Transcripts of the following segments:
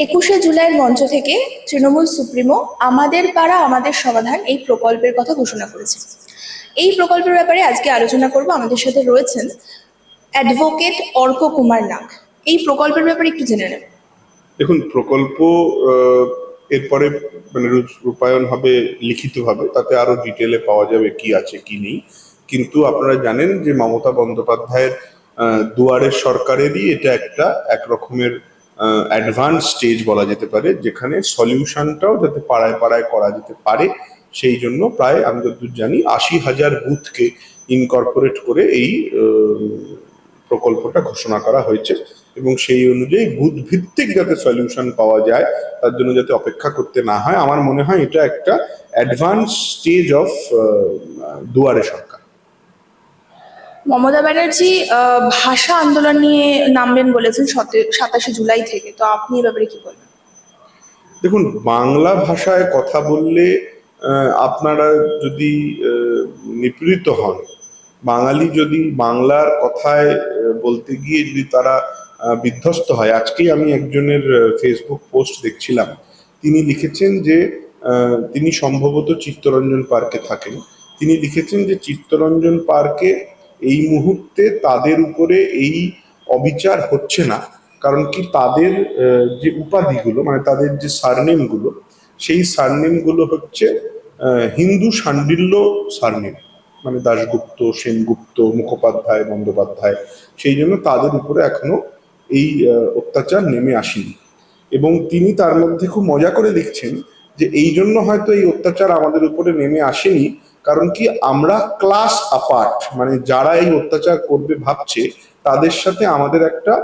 একুশে জুলাইয়ের মঞ্চ থেকে তৃণমূল সুপ্রিমো, আমাদের পাড়া, আমাদের সমাধান এই প্রকল্পের কথা ঘোষণা করেছে। এই প্রকল্পের ব্যাপারে আজকে আলোচনা করব। আমাদের সাথে রয়েছেন অ্যাডভোকেট অর্ক কুমার নাগ। এই প্রকল্পের ব্যাপারে একটু জেনে নেব দেখুন, প্রকল্প এরপরে মানে রূপ- রূপায়ণ হবে লিখিতভাবে, তাতে আরও ডিটেলে পাওয়া যাবে কি আছে, কি নেই। কিন্তু আপনারা জানেন যে মমতা বন্দ্যোপাধ্যায়ের দুয়ারের সরকারেরই এটা একটা এক রকমের অ্যাডভান্স স্টেজ বলা যেতে পারে, যেখানে সলিউশনটাও যাতে পাড়ায় পাড়ায় করা যেতে পারে, সেই জন্য প্রায় আমি যতদূর জানি আশি হাজার বুথকে ইনকর্পোরেট করে এই প্রকল্পটা ঘোষণা করা হয়েছে এবং সেই অনুযায়ী বুথ ভিত্তিক যাতে সলিউশন পাওয়া যায়, তার জন্য যাতে অপেক্ষা করতে না হয়, আমার মনে হয় এটা একটা অ্যাডভান্স স্টেজ অফ দুয়ারে সরকার। মমতা ব্যানার্জি ভাষা আন্দোলন নিয়ে নামবেন বলেছেন সাতাশে জুলাই থেকে। তো আপনি এ ব্যাপারে কি বলবেন? দেখুন, বাংলা ভাষায় কথা বললে আপনারা যদি নিপীড়িত হন, বাঙালি যদি বাংলার কথায় বলতে গিয়ে যদি তারা বিধ্বস্ত হয়, আজকেই আমি একজনের ফেসবুক পোস্ট দেখছিলাম। তিনি লিখেছেন যে তিনি সম্ভবত চিত্তরঞ্জন পার্কে থাকেন। তিনি লিখেছেন যে, চিত্তরঞ্জন পার্কে এই মুহূর্তে তাদের উপরে এই অবিচার হচ্ছে না। কারণ কি তাদের যে উপাধিগুলো মানে তাদের যে সারনেমগুলো, সেই সারনেমগুলো হচ্ছে হিন্দু শাণ্ডিল্য সারনেম। মানে দাশগুপ্ত, সেনগুপ্ত, মুখোপাধ্যায়, বন্দ্যোপাধ্যায়, সেই জন্য তাদের উপরে এখনও এই অত্যাচার নেমে আসেনি। এবং তিনি তার মধ্যে খুব মজা করে লিখছেন যে, এই জন্য হয়তো এই অত্যাচার আমাদের উপরে নেমে আসেনি কারণ কি আমরা ক্লাস আপার্ট মানে যারা এই অত্যাচার করবে ভাবছে, তাদের সাথে আমাদের একটা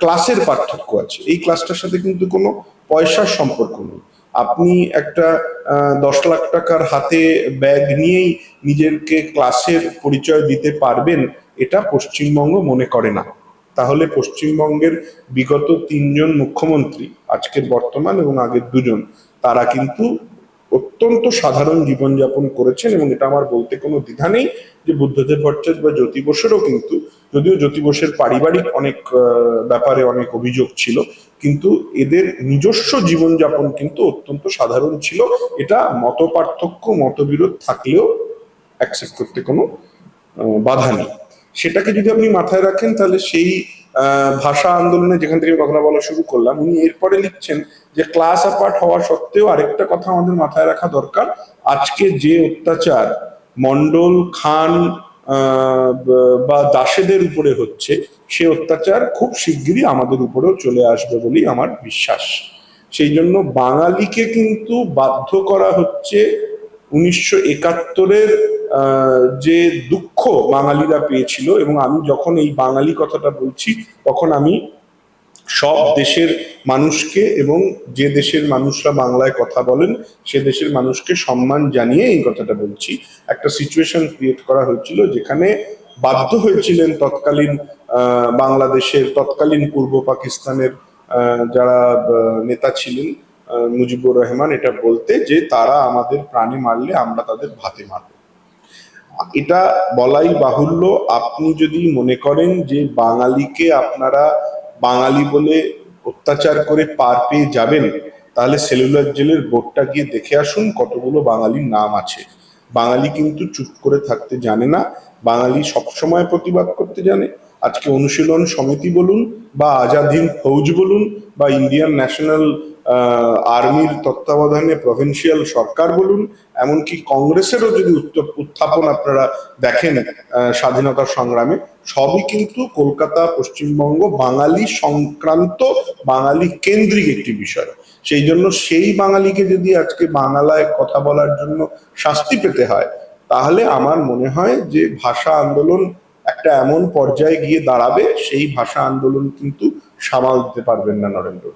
ক্লাসের পার্থক্য আছে। এই ক্লাসটার সাথে কিন্তু কোনো পয়সার সম্পর্ক নেই। আপনি একটা দশ লাখ টাকার হাতে ব্যাগ নিয়েই নিজেকে ক্লাসের পরিচয় দিতে পারবেন, এটা পশ্চিমবঙ্গ মনে করে না। তাহলে পশ্চিমবঙ্গের বিগত তিনজন মুখ্যমন্ত্রী, আজকের বর্তমান এবং আগের দুজন, তারা কিন্তু অত্যন্ত সাধারণ জীবনযাপন করেছেন এবং এটা আমার বলতে কোনো দ্বিধা নেই যে বুদ্ধদেব ভট্টাচার্য বা জ্যোতি বসুরও কিন্তু, যদিও জ্যোতি বসুর পারিবারিক অনেক ব্যাপারে অনেক অভিযোগ ছিল, কিন্তু এদের নিজস্ব জীবনযাপন কিন্তু অত্যন্ত সাধারণ ছিল। এটা মত পার্থক্য মতবিরোধ থাকলেও অ্যাকসেপ্ট করতে কোনো বাধা নেই। সেটাকে যদি আপনি মাথায় রাখেন, তাহলে সেই ভাষা আন্দোলনে যেখান থেকে কথা বলা শুরু করলাম, উনি এরপরে লিখছেন যে ক্লাস অ্যাপার্ট হওয়া সত্ত্বেও আরেকটা কথা আমাদের মাথায় রাখা দরকার। আজকে যে অত্যাচার মন্ডল খান বা দাসেদের উপরে হচ্ছে, সে অত্যাচার খুব শিগগিরই আমাদের উপরেও চলে আসবে বলেই আমার বিশ্বাস। সেই জন্য বাঙালিকে কিন্তু বাধ্য করা হচ্ছে উনিশশো একাত্তরের যে দুঃখ বাঙালিরা পেয়েছিল এবং আমি যখন এই বাঙালি কথাটা বলছি, তখন আমি সব দেশের মানুষকে এবং যে দেশের মানুষরা বাংলায় কথা বলেন, সে দেশের মানুষকে সম্মান জানিয়ে এই কথাটা বলছি। একটা সিচুয়েশন ক্রিয়েট করা হয়েছিল যেখানে বাধ্য হয়েছিলেন তৎকালীন বাংলাদেশের, তৎকালীন পূর্ব পাকিস্তানের যারা নেতা ছিলেন মুজিবুর রহমান এটা বলতে যে তারা আমাদের প্রাণে মারলে আমরা তাদের ভাতে মারব। এটা বলাই বাহুল্য। আপনি যদি মনে করেন যে বাঙালিকে আপনারা বাঙালি বলে অত্যাচার করে পার পেয়ে যাবেন, তাহলে সেলুলার জেলের বোর্ডটা গিয়ে দেখে আসুন কতগুলো বাঙালির নাম আছে। বাঙালি কিন্তু চুপ করে থাকতে জানে না, বাঙালি সবসময় প্রতিবাদ করতে জানে। আজকে অনুশীলন সমিতি বলুন বা আজাদ হিন্দ ফৌজ বলুন বা ইন্ডিয়ান ন্যাশনাল আর্মির তত্ত্বাবধানে প্রভিন্সিয়াল সরকার বলুন, এমনকি কংগ্রেসেরও যদি উত্থাপন আপনারা দেখেন স্বাধীনতা সংগ্রামে, সবই কিন্তু কলকাতা, পশ্চিমবঙ্গ, বাঙালি সংক্রান্ত, বাঙালি কেন্দ্রিক একটি বিষয় সেই জন্য সেই বাঙালিকে যদি আজকে বাংলায় কথা বলার জন্য শাস্তি পেতে হয়, তাহলে আমার মনে হয় যে ভাষা আন্দোলন একটা এমন পর্যায়ে গিয়ে দাঁড়াবে, সেই ভাষা আন্দোলন কিন্তু সামাল দিতে পারবেন না নরেন্দ্র।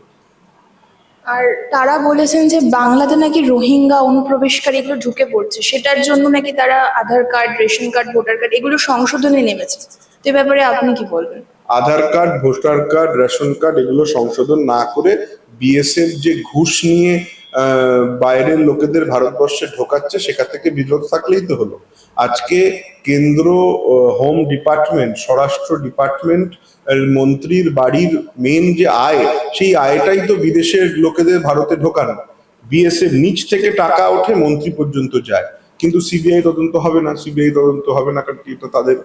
আর তারা বলেছেন যে বাংলাতে নাকি রোহিঙ্গা অনুপ্রবেশকারী এগুলো ঢুকে পড়ছে। সেটার জন্য নাকি তারা Aadhaar card, ration card, voter card এগুলো সংশোধনে নেমেছে। তো ব্যাপারে আপনি কি বলবেন? Aadhaar card, voter card, ration card এগুলো সংশোধন না করে বিএসএফ যে ঘুষ নিয়ে বাইরের লোকেদের ভারতবর্ষে ঢোকাচ্ছে, সেখান থেকে বিরত থাকলেই তো হলো। আজকে কেন্দ্র হোম ডিপার্টমেন্ট, স্বরাষ্ট্র ডিপার্টমেন্ট মন্ত্রীর বাড়ির মেন যে আয়, সেই আয়টাই তো বিদেশের লোকেদের ভারতে ঢোকানো। বিএসএফ নিচ থেকে টাকা ওঠে, মন্ত্রী পর্যন্ত যায়। কিন্তু সিবিআই তদন্ত হবে না, সিবিআই তদন্ত হবে না, কারণ এটা তাদের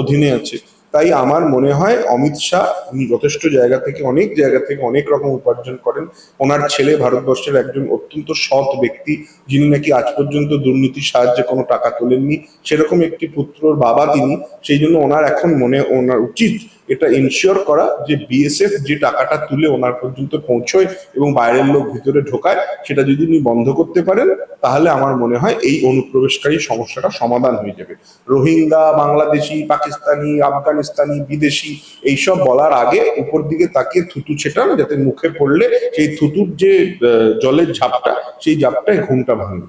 অধীনে আছে। তাই আমার মনে হয় অমিত শাহ উনি যথেষ্ট জায়গা থেকে, অনেক জায়গা থেকে অনেক রকম উপার্জন করেন। ওনার ছেলে ভারতবর্ষের একজন অত্যন্ত সৎ ব্যক্তি, যিনি নাকি আজ পর্যন্ত দুর্নীতির সাহায্যে কোনো টাকা তোলেননি। সেরকম একটি পুত্রর বাবা তিনি, সেই জন্য ওনার এখন মনে, ওনার উচিত এটা ইনশিওর করা যে বিএসএফ যে টাকাটা তুলে ওনার পর্যন্ত পৌঁছয় এবং বাইরের লোক ভিতরে ঢোকায়, সেটা যদি উনি বন্ধ করতে পারেন, তাহলে আমার মনে হয় এই অনুপ্রবেশকারী সমস্যাটা সমাধান হয়ে যাবে। রোহিঙ্গা, বাংলাদেশি, পাকিস্তানি, আফগানিস্তানি, বিদেশি, এইসব বলার আগে উপর দিকে তাকিয়ে থুতু ছেটান, যাতে মুখে পড়লে সেই থুতুর যে জলের ঝাপটা, সেই ঝাপটায় ঘুমটা ভাঙবে